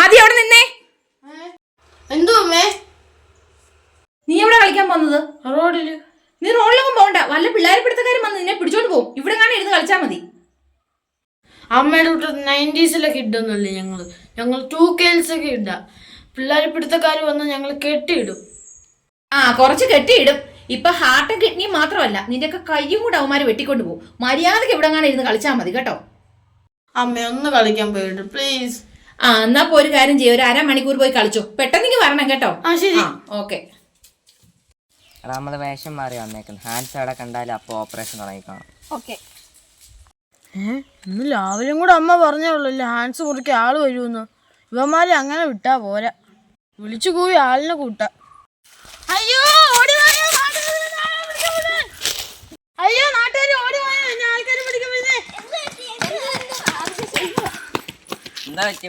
ആദ്യം അവിടെ നിന്നേ? എന്തോ അമ്മേ? നീ എവിടെ കളിക്കാൻ പോകുന്നത്? റോഡിൽ നീ റോഡിലൊന്നും പോകണ്ട. വല്ല പിള്ളേരെ പിടുത്തക്കാരും വന്ന് നിന്നെ പിടിച്ചോണ്ട് പോകും ഇവിടെ കാണാൻ ഇരുന്ന് കളിച്ചാൽ മതി. അമ്മയുടെ കൂട്ടത്തിൽ നയന്റീസിലൊക്കെ ഇടുന്നല്ലേ ഞങ്ങൾ ഞങ്ങൾ ടു ഒക്കെ ഇടാ. പിള്ളേരെ പിടുത്തക്കാർ വന്ന് ഞങ്ങൾ കെട്ടിയിടും. ആ കുറച്ച് കെട്ടിയിടും. ഇപ്പൊ ഹാർട്ടും കിഡ്നിയും മാത്രമല്ല നിന്റെയൊക്കെ കയ്യും കൂടെ അവന്മാര് വെട്ടിക്കൊണ്ട് പോകും. മര്യാദയ്ക്ക് ഇവിടെ കാണാൻ ഇരുന്ന് കളിച്ചാൽ മതി കേട്ടോ. അമ്മ ഒന്ന് കളിക്കാൻ പോയിട്ട് പ്ലീസ് ആ എന്നാ ഇപ്പൊ ഒരു കാര്യം ചെയ്യും ഒരു അരമണിക്കൂർ പോയി കളിച്ചോ. പെട്ടെന്ന് വരണം കേട്ടോ. ആ ശരി. ഓക്കെ എടാ നമ്മൾ വേഷം മാറി വന്നേക്കുന്നു. ഹാൻഡ്സ് അവിടെ കണ്ടാലും അപ്പോൾ ഓപ്പറേഷൻ തുടങ്ങിക്കണം. ഓക്കെ ഇന്ന് രാവിലെയും കൂടെ അമ്മ പറഞ്ഞോളല്ലേ ഹാൻഡ്സ് മുറിക്കാൻ ആൾ വരുമെന്ന്. ഇവന്മാരെ അങ്ങനെ വിട്ടാ പോരാ. വിളിച്ചു കൂവി ആളിനെ കൂട്ടാ. അയ്യോ! എന്താ പറ്റി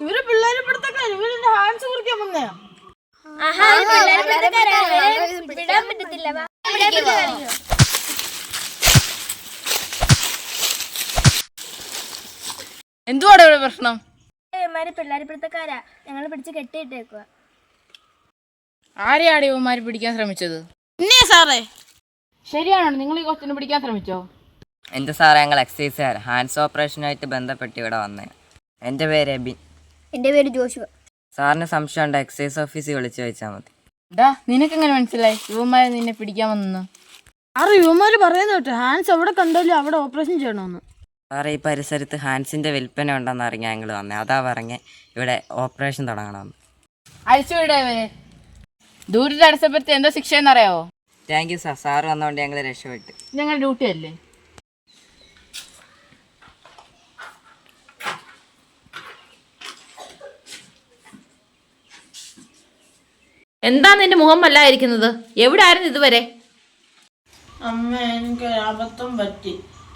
ഇവർ പിള്ളേരെ പിടുത്തക്കാര് ഇവരെന്റെ ഹാൻഡ്സ് കുറിക്കാൻ വന്നേ വിടാൻ പറ്റത്തില്ല. എന്തുവാടെ ഇവിടെ പ്രശ്നം? ഇവന്മാര് പിള്ളേരെ പിടുത്തക്കാരാ. ഞങ്ങൾ പിടിച്ച് കെട്ടിയിട്ടേക്കുക ആരെയാണ് ഇവന്മാര് പിടിക്കാൻ ശ്രമിച്ചത്? സാറേ. ശരിയാണോ? നിങ്ങൾ ഈ കൊച്ചിനെ പിടിക്കാൻ ശ്രമിച്ചോ? എന്താ സാറേ ഞങ്ങൾ എക്സൈസുകാർ ഹാൻഡ്സ് ഓപ്പറേഷനുമായിട്ട് ബന്ധപ്പെട്ട് ഇവിടെ വന്നേ. എന്റെ പേര് എബിൻ എന്റെ പേര് ജോഷുവ. സാറിന് സംശയം ഉണ്ട് എക്സൈസ് ഓഫീസിൽ വിളിച്ചു വെച്ചാൽ മതി. ഡാ നിനക്കെങ്ങനെ മനസ്സിലായി? യുവമാരെ നിന്നെ പിടിക്കാൻ വന്നു? ആറ് യുവമാർ പറയുന്ന കേട്ടോ ഹാൻസ് അവിടെ കണ്ടാലും അവിടെ ഓപ്പറേഷൻ ചെയ്യണമെന്ന് സാറേ ഈ പരിസരത്ത് ഹാൻസിന്റെ വിൽപ്പന ഉണ്ടെന്ന് അറിഞ്ഞാൽ ഞങ്ങൾ വന്നേ. അതാ പറഞ്ഞേ ഇവിടെ ഓപ്പറേഷൻ തുടങ്ങണമെന്ന് അഴിച്ചുവിടേ ദൂരിൽ അടച്ചപ്പെടുത്തി എന്താ ശിക്ഷ എന്നറിയാവോ താങ്ക് യു സാർ സാറ് വന്നതുകൊണ്ട് ഞങ്ങൾ രക്ഷപ്പെട്ടു. ഞങ്ങളുടെ ഡ്യൂട്ടി അല്ലേ? എന്താ നിന്റെ മുഖം വല്ലായിരിക്കുന്നത് എവിടെ ആയിരുന്നു ഇതുവരെ? അമ്മ എനിക്ക് അബദ്ധം പറ്റി.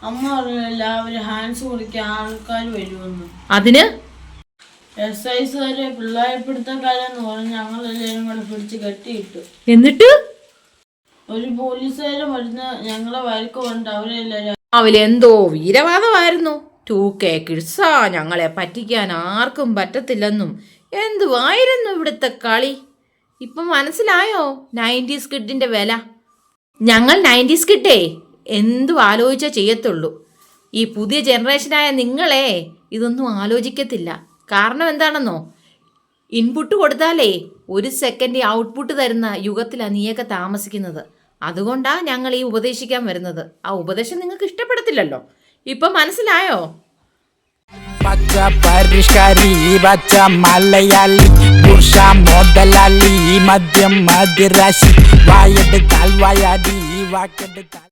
അമ്മ എല്ലാവരും ഹാൻഡ്സ് കുറിക്കാൻ ആൾക്കാർ വരുമെന്ന്. അതിന്? എസ് ഐ ഐസുകാരെ പിള്ളേരെ പിടുത്തക്കാരെന്ന് പറഞ്ഞ് ഞങ്ങൾ എല്ലാവരും കൂടെ പിടിച്ച് കെട്ടിയിട്ടു. എന്നിട്ട്? ഒരു പോലീസുകാരെ മരുന്ന് ഞങ്ങളെ വഴക്ക് കൊണ്ട് അവരെല്ലാവരും അവലെന്തോ വീരവാദമായിരുന്നു. ടൂ കെ കിഡ്സാ ഞങ്ങളെ പറ്റിക്കാൻ ആർക്കും പറ്റത്തില്ലെന്നും. എന്തുവായിരുന്നു ഇവിടുത്തെ കളി? ഇപ്പം മനസ്സിലായോ? നയന്റീസ് കിഡിന്റെ വില. ഞങ്ങൾ നയന്റീസ് കിഡേ. എന്തു ആലോചിച്ചാൽ ചെയ്യത്തുള്ളൂ. ഈ പുതിയ ജനറേഷനായ നിങ്ങളെ ഇതൊന്നും ആലോചിക്കത്തില്ല. കാരണം എന്താണെന്നോ? ഇൻപുട്ട് കൊടുത്താലേ ഒരു സെക്കൻഡ് ഔട്ട്പുട്ട് തരുന്ന യുഗത്തിലാണ് നീയൊക്കെ താമസിക്കുന്നത്. അതുകൊണ്ടാണ് ഞങ്ങൾ ഈ ഉപദേശിക്കാൻ വരുന്നത്. ആ ഉപദേശം നിങ്ങൾക്ക് ഇഷ്ടപ്പെടത്തില്ലല്ലോ. ഇപ്പം മനസ്സിലായോ? പച്ച പരിഷ്കാരി പച്ച മലയാളി. പുരുഷ മുതലാളി മദ്യം മതിരാശി വായെടുത്താൽ വായാടി വാക്കെടുത്താൽ